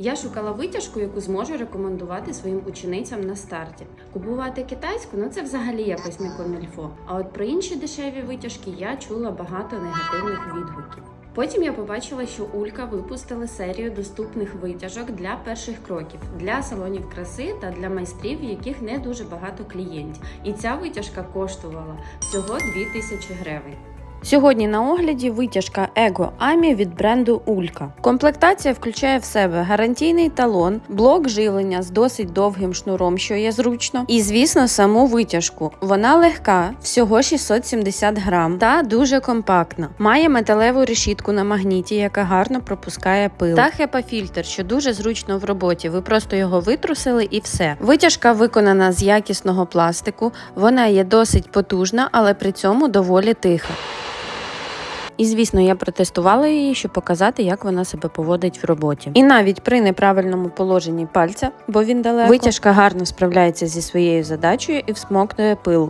Я шукала витяжку, яку зможу рекомендувати своїм ученицям на старті. Купувати китайську ну це взагалі якось не комільфо. А от про інші дешеві витяжки я чула багато негативних відгуків. Потім я побачила, що Улька випустили серію доступних витяжок для перших кроків для салонів краси та для майстрів, яких не дуже багато клієнтів. І ця витяжка коштувала всього 2000 гривень. Сьогодні на огляді витяжка Ego Ami від бренду Улька. Комплектація включає в себе гарантійний талон, блок живлення з досить довгим шнуром, що є зручно, і, звісно, саму витяжку. Вона легка, всього 670 грам та дуже компактна. Має металеву решітку на магніті, яка гарно пропускає пил. Та хепа-фільтр, що дуже зручно в роботі. Ви просто його витрусили і все. Витяжка виконана з якісного пластику. Вона є досить потужна, але при цьому доволі тиха. І звісно, я протестувала її, щоб показати, як вона себе поводить в роботі. І навіть при неправильному положенні пальця, бо він далеко, витяжка гарно справляється зі своєю задачею і всмоктує пил.